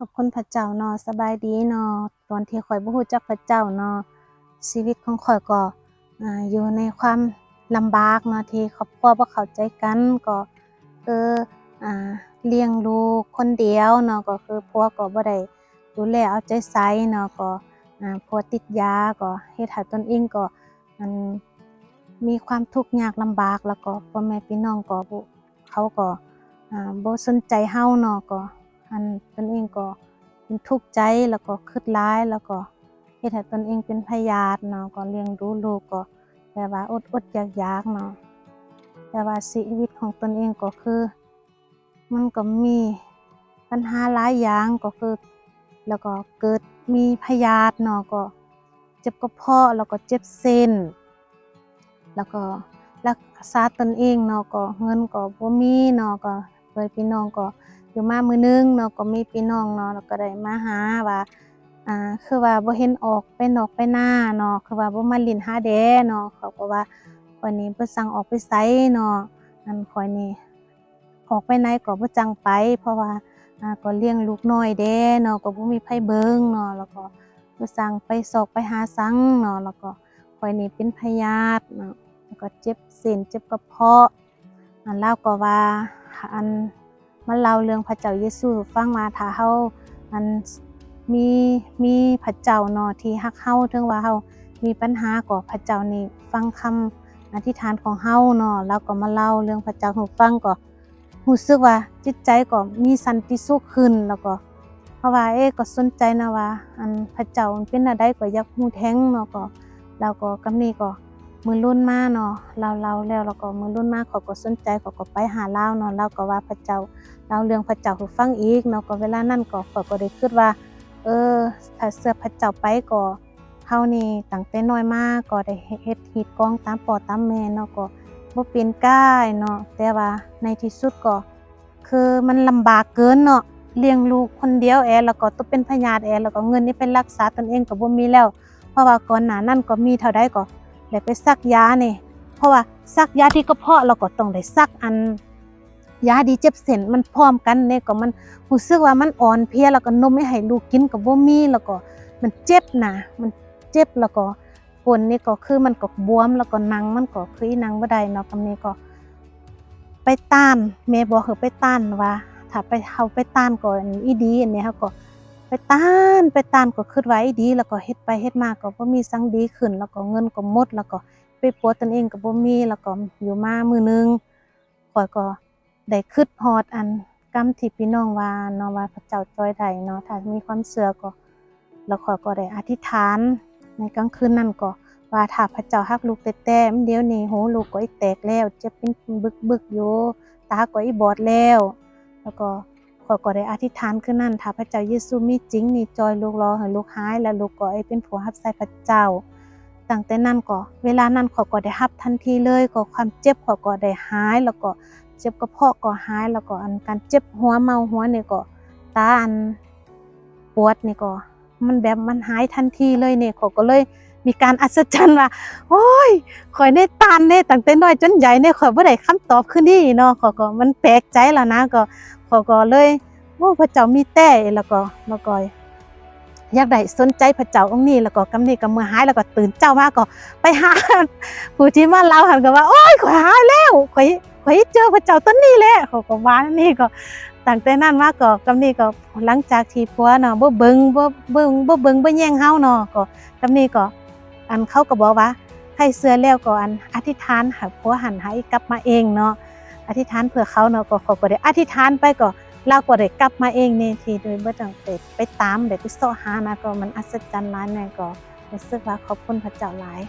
ขอบคุณพระเจ้าเนาะสบายดีเนาะตอนที่ข่อยบ่ฮู้จักพระเจ้าเนาะชีวิตของข่อยก็อ่าอยู่ในความลำบากเนาะที่ครอบครัวบ่เข้าใจกันก็คืออ่าเลี้ยงลูกคนเดียวเนาะก็คือผัวก็บ่ได้ดูแลเอาใจใส่เนาะก็อ่าผัวติดยาก็เฮ็ดให้ตนเองก็มันมีความทุกข์ยากลำบากแล้วก็พ่อแม่พี่น้องก็บ่เขาก็อ่าบ่สนใจเฮาเนาะก็ อันตนเองก็เป็นทุกข์ใจแล้วก็คิดร้ายแล้วก็เฮ็ดให้ตนเองเป็นพยาธิเนาะก็เลี้ยงดูลูกก็แบบว่าอดอดอยากยากๆเนาะแต่ว่าชีวิตของตนเองก็คือ มันก็มีปัญหาหลายอย่างก็คือแล้วก็เกิดมีพยาธิเนาะก็เจ็บกระเพาะแล้วก็เจ็บเส้น แล้วก็รักษาตนเองเนาะก็เงินก็บ่มีเนาะก็เลยพี่น้องก็ อยู่มามือนึงเนาะก็มีพี่น้องเนาะแล้วก็ได้มาหาว่าอ่าคือว่าบ่เห็นออกไปนอกไปหน้าเนาะคือว่าบ่มาลิ้นหาแดเนาะเขาก็ว่าข้อยนี่บ่สั่งออกไปไสเนาะอันข้อยนี่ออกไปไหนก็บ่จังไป เพราะว่าอ่าก็เลี้ยงลูกน้อยแดเนาะก็บ่มีไผเบิ่งเนาะแล้วก็บ่สั่งไปศอกไปหาสังเนาะแล้วก็ข้อยนี่เป็นพยาธิเนาะแล้วก็เจ็บเส้นเจ็บกระเพาะอันเล่าก็ว่าอัน มันเล่าเรื่องพระเจ้าเยซูฟังว่าถ้าเฮามันมีมีพระเจ้าเนาะที่ฮักเฮาถึงว่าเฮามีปัญหาก็พระเจ้านี่ฟังคำอธิษฐานของเฮาเนาะแล้วก็มาเล่าเรื่องพระเจ้าให้ฟังก็รู้สึกว่าจิตใจก็มีสันติสุขขึ้นแล้วก็ เพราะว่าเอ๊ก็สนใจนะว่า อันพระเจ้ามันเป็นอะไรก็อยากรู้แท้งเนาะก็แล้วก็กำนี้ก็ มือรุ่นมาเนาะเราเราแล้วแล้วก็มือรุ่นมาเขาก็สนใจเขาก็ไปหาเล่าเนาะเราก็ว่าพระเจ้าเล่าเรื่องพระเจ้าห้ฟังอีกเนาะก็เวลานั้นก็ข้อยก็ได้คิดว่า เออถ้าเสื้อพระเจ้าไปก็เฮานี่ตั้งแต่น้อยมากก็ได้เฮ็ดฮีดกองตามปอตามแม่เนาะก็บ่เป็นก้ายเนาะแต่ว่าในที่สุดก็ คือมันลำบากเกินเนาะเลี้ยงลูกคนเดียวแอแล้วก็ต้องเป็นพยาธิแอแล้วก็เงินนี่ไปรักษาตนเองก็บ่มีแล้ว เพราะว่าก่อนหน้านั้นก็มีเท่าใดก็ ได้ไปซักยาเนี่ยเพราะว่าซักยาที่กระเพาะเราก็ต้องได้ซักอันยาดีเจ็บเส้นมันพร้อมกันเนี่ยก็มันรู้สึกว่ามันอ่อนเพลียแล้วก็นมไม่ให้ลูกกินก็บ่มีแล้วก็มันเจ็บนะมันเจ็บแล้วก็ปนนี่ก็คือมันก็บวมแล้วก็นังมันก็คือนังบ่ได้เนาะกำนี้ก็ ไปต้านแม่บอกให้ไปต้านว่า ถ้าไปเฮาไปต้านก็อีดีอันนี้เฮาก็ ไปต้านไปต้านก็คิดว่าอีดีแล้วก็เฮ็ดไปเฮ็ดมาก็บ่มีสังดีขึ้น แล้วก็เงินก็หมด แล้วก็ไปปัวตนเองก็บ่มีแล้วก็อยู่มามื้อนึงข้อยก็ได้คิดฮอดอันกรรมที่พี่น้องว่าเนาะว่าพระเจ้าช่วยได้เนาะถ้ามีความเชื่อก็แล้วข้อยก็ได้อธิษฐาน ในกลางคืนนั้นก็ว่าถ้าพระเจ้าฮักลูกแต่แต่มเดี๋ยวนี้โหลูกก็อีแตกแล้ว จะเป็นบึกๆอยู่ตาก็อีบอดแล้ว แล้วก็ ข้อก็ได้อธิษฐานคืนนั้นถ้าพระเจ้าเยซูมีจริงนี่จอยลูกรอให้ลูกหาย แล้วลูกก็ไอ้เป็นผัวรับใส่พระเจ้าตั้งแต่นั้นก็ เวลานั้นข้อก็ได้รับทันทีเลยก็ความเจ็บข้อก็ได้หาย แล้วก็เจ็บกระเพาะก็หาย แล้วก็อันการเจ็บหัวเมาหัวนี่ก็ตาอันปวดนี่ก็ มันแบบมันหายทันทีเลยเนี่ยเขาก็เลย มีการอัศจรรย์ว่าโอ้ยข่อยได้ตานเนี่ยตั้งแต่น้อยจนใหญ่เนี่ยข่อยบ่ได้คำตอบคือนี่เนาะขาก็มันแปลกใจแล้วนะก็เขาก็เลยโอ้พระเจ้ามีแต่แล้วก็แล้วก็อยากได้สนใจพระเจ้าองค์นี้แล้วก็กำนี้ก็มือหายแล้วก็ตื่นเจ้ามากก็ไปหาผู้ที่มาเล่าหันก็ว่าโอ้ยข่อยหายแล้วข่อยข่อยเจอพระเจ้าต้นนี้แหละเขาก็ว่านี่ก็ตั้งแต่นั้นมาก็กำนี้ก็หลังจากที่ผัวเนาะบ่เบิ่งบ่เบิ่งบ่เบิ่งบ่แย่งเฮาเนาะก็กำนี้ก็ อันเขาก็บอกว่าให้เสื้อแล้วก็อันอธิษฐานหาผัวหันให้กลับมาเองเนาะอธิษฐานเพื่อเขาเนาะก็เขาก็ได้อธิษฐานไปก็เราก็ได้กลับมาเองนี่ทีโดยบ่ต้องไปไปตามเด้ไปเสาะหานะก็มันอัศจรรย์หลายแน่ก็รู้สึกว่าขอบคุณพระเจ้าหลาย